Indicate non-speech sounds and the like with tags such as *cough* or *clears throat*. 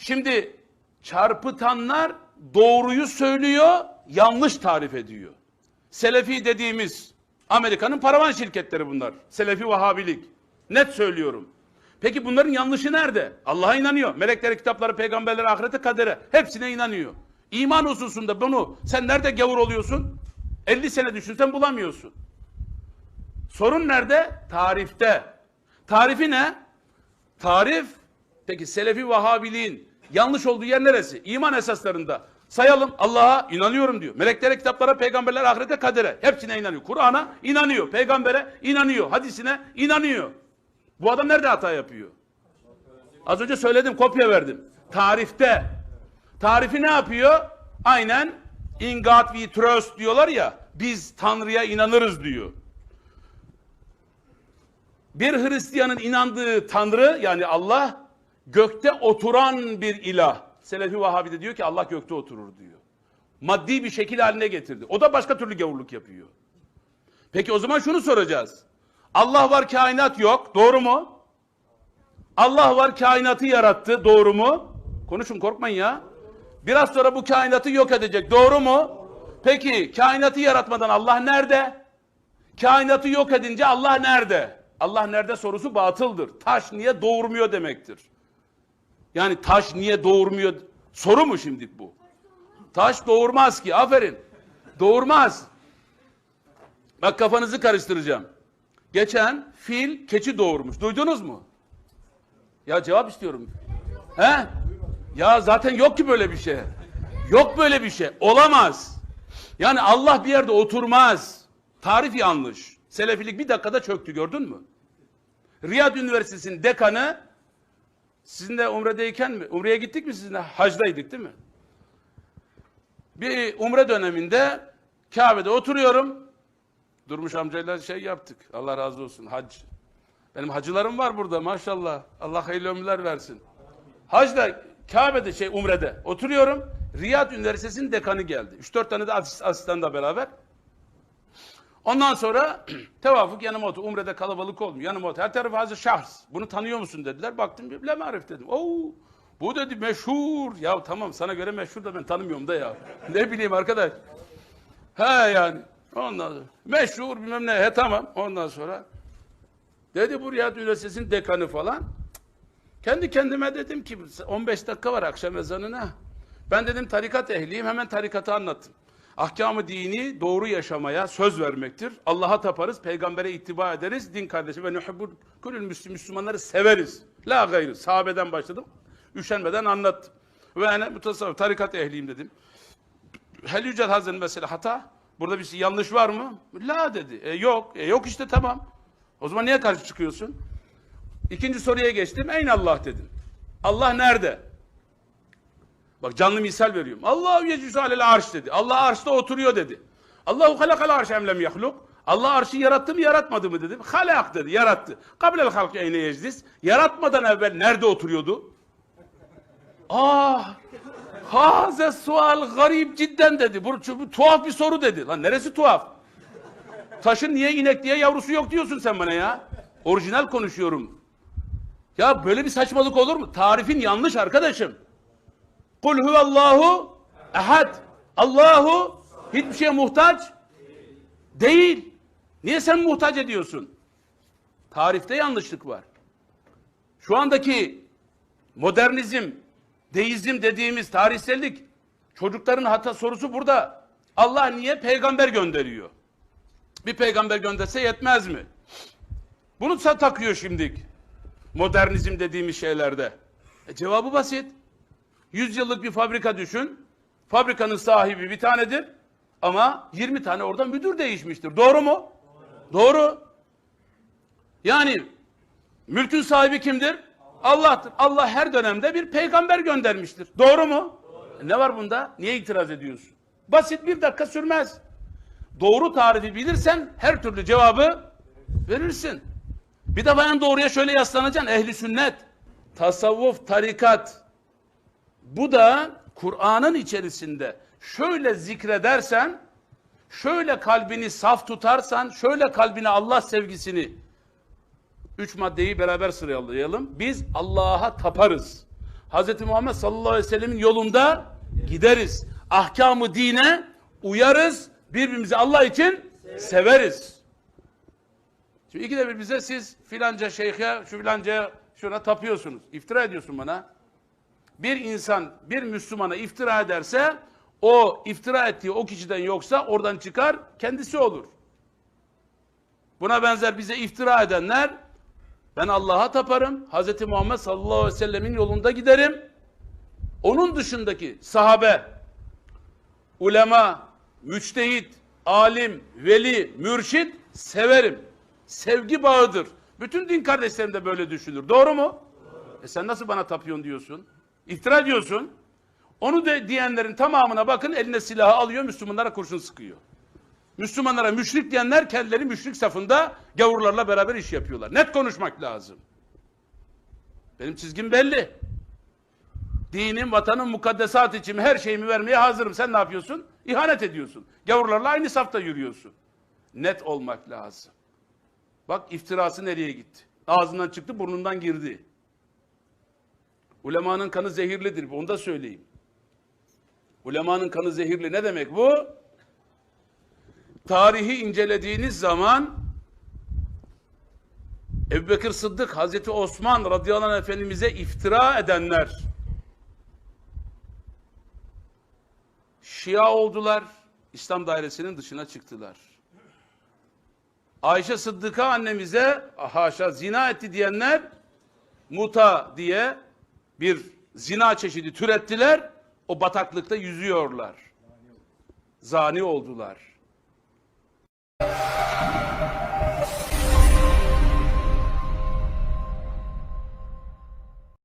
Şimdi çarpıtanlar doğruyu söylüyor, yanlış tarif ediyor. Selefi dediğimiz Amerika'nın paravan şirketleri bunlar. Selefi Vahabilik. Net söylüyorum. Peki bunların yanlışı nerede? Allah'a inanıyor. Meleklere, kitaplara, peygamberlere, ahirete, kadere. Hepsine inanıyor. İman hususunda bunu sen nerede gavur oluyorsun? 50 sene düşünsen bulamıyorsun. Sorun nerede? Tarifte. Tarifi ne? Tarif, peki Selefi Vahabiliğin yanlış olduğu yer neresi? İman esaslarında. Sayalım Allah'a inanıyorum diyor. Meleklere, kitaplara, peygamberlere, ahirete, kadere. Hepsine inanıyor. Kur'an'a inanıyor. Peygambere inanıyor. Hadisine inanıyor. Bu adam nerede hata yapıyor? Az önce söyledim, kopya verdim. Tarifte. Tarifi ne yapıyor? Aynen in God we trust diyorlar ya. Biz Tanrı'ya inanırız diyor. Bir Hristiyanın inandığı Tanrı yani Allah gökte oturan bir ilah. Selefi Vahabi de diyor ki Allah gökte oturur diyor. Maddi bir şekil haline getirdi. O da başka türlü gavurluk yapıyor. Peki o zaman şunu soracağız. Allah var kainat yok. Doğru mu? Allah var kainatı yarattı. Doğru mu? Konuşun korkmayın ya. Biraz sonra bu kainatı yok edecek. Doğru mu? Peki kainatı yaratmadan Allah nerede? Kainatı yok edince Allah nerede? Allah nerede sorusu batıldır. Taş niye doğurmuyor demektir. Yani taş niye doğurmuyor? Soru mu şimdi bu? Taş doğurmaz ki. Aferin. Doğurmaz. Bak kafanızı karıştıracağım. Geçen fil keçi doğurmuş. Duydunuz mu? Ya cevap istiyorum. He? Ya zaten yok ki böyle bir şey. Yok böyle bir şey. Olamaz. Yani Allah bir yerde oturmaz. Tarif yanlış. Selefilik bir dakikada çöktü gördün mü? Riyad Üniversitesi'nin dekanı sizinle umredeyken mi? Umre'ye gittik mi sizinle? Hacdaydık değil mi? Bir umre döneminde Kabe'de oturuyorum. Durmuş amcayla şey yaptık. Allah razı olsun. Hac. Benim hacılarım var burada maşallah. Allah hayırlı ömürler versin. Hacda Kabe'de şey Umre'de oturuyorum. Riyad Üniversitesi'nin dekanı geldi. 3-4 tane de asist, asistanla beraber. Ondan sonra *clears throat* tevafuk yanıma otur. Umre'de kalabalık olmuyor. Yanıma otur. Her tarafı hazır şahs. Bunu tanıyor musun dediler. Baktım bile marif dedim. Oo, bu dedi meşhur. Ya tamam sana göre meşhur da ben tanımıyorum da ya. *laughs* ne bileyim arkadaş. He yani. Ondan sonra meşhur bilmem ne. He tamam. Ondan sonra dedi bu Riyad Üniversitesi'nin dekanı falan. Kendi kendime dedim ki 15 dakika var akşam ezanına. Ben dedim tarikat ehliyim hemen tarikatı anlattım. Ahkamı dini doğru yaşamaya söz vermektir. Allah'a taparız, peygambere ittiba ederiz, din kardeşi ve nuhibbul müslim Müslümanları severiz. La gayrı. Sahabeden başladım. Üşenmeden anlattım. Ve yani mutasavvıf tarikat ehliyim dedim. Hel yücel hazın mesela hata. Burada bir şey yanlış var mı? La dedi. E, yok. E, yok işte tamam. O zaman niye karşı çıkıyorsun? İkinci soruya geçtim. Eyn Allah dedim. Allah nerede? Bak canlı misal veriyorum. Allahu yecüsü alel arş dedi. Allah arşta oturuyor dedi. Allahu halakal arş emlem yahluk. Allah arşı yarattı mı yaratmadı mı dedim. Halak dedi yarattı. Kabilel halk eyne yeclis. Yaratmadan evvel nerede oturuyordu? Ah Haze sual garip cidden dedi. Bu, bu tuhaf bir soru dedi. Lan neresi tuhaf? Taşın niye inek diye yavrusu yok diyorsun sen bana ya. Orijinal konuşuyorum. Ya böyle bir saçmalık olur mu? Tarifin yanlış arkadaşım. Kul huvallahu ehad. Allahu hiçbir şeye muhtaç değil. Niye sen muhtaç ediyorsun? Tarifte yanlışlık var. Şu andaki modernizm, deizm dediğimiz tarihsellik çocukların hata sorusu burada. Allah niye peygamber gönderiyor? Bir peygamber gönderse yetmez mi? Bunu takıyor şimdik. Modernizm dediğimiz şeylerde. E, cevabı basit. Yüz yıllık bir fabrika düşün. Fabrikanın sahibi bir tanedir. Ama 20 tane orada müdür değişmiştir. Doğru mu? Doğru. Doğru. Yani mülkün sahibi kimdir? Allah'tır. Allah her dönemde bir peygamber göndermiştir. Doğru mu? Doğru. Ne var bunda? Niye itiraz ediyorsun? Basit bir dakika sürmez. Doğru tarifi bilirsen her türlü cevabı verirsin. Bir de bayan doğruya şöyle yaslanacaksın. Ehli sünnet, tasavvuf, tarikat. Bu da Kur'an'ın içerisinde şöyle zikredersen, şöyle kalbini saf tutarsan, şöyle kalbine Allah sevgisini üç maddeyi beraber sıralayalım. Biz Allah'a taparız. Hz. Muhammed sallallahu aleyhi ve sellemin yolunda gideriz. Ahkamı dine uyarız. Birbirimizi Allah için severiz. Şimdi ikide bir bize siz filanca şeyhe, şu filanca şuna tapıyorsunuz. İftira ediyorsun bana. Bir insan bir Müslümana iftira ederse o iftira ettiği o kişiden yoksa oradan çıkar kendisi olur. Buna benzer bize iftira edenler ben Allah'a taparım. Hz. Muhammed sallallahu aleyhi ve sellemin yolunda giderim. Onun dışındaki sahabe, ulema, müçtehit, alim, veli, mürşit severim. Sevgi bağıdır. Bütün din kardeşlerim de böyle düşünür. Doğru mu? E sen nasıl bana tapıyorsun diyorsun? İftira diyorsun. Onu da diyenlerin tamamına bakın eline silahı alıyor Müslümanlara kurşun sıkıyor. Müslümanlara müşrik diyenler kendileri müşrik safında gavurlarla beraber iş yapıyorlar. Net konuşmak lazım. Benim çizgim belli. Dinim, vatanım, mukaddesat için her şeyimi vermeye hazırım. Sen ne yapıyorsun? İhanet ediyorsun. Gavurlarla aynı safta yürüyorsun. Net olmak lazım. Bak iftirası nereye gitti? Ağzından çıktı, burnundan girdi. Ulemanın kanı zehirlidir. Onu da söyleyeyim. Ulemanın kanı zehirli. Ne demek bu? Tarihi incelediğiniz zaman Ebubekir Sıddık, Hazreti Osman radıyallahu anh efendimize iftira edenler Şia oldular, İslam dairesinin dışına çıktılar. Ayşe Sıddık'a annemize haşa zina etti diyenler muta diye bir zina çeşidi türettiler. O bataklıkta yüzüyorlar. Zani oldular.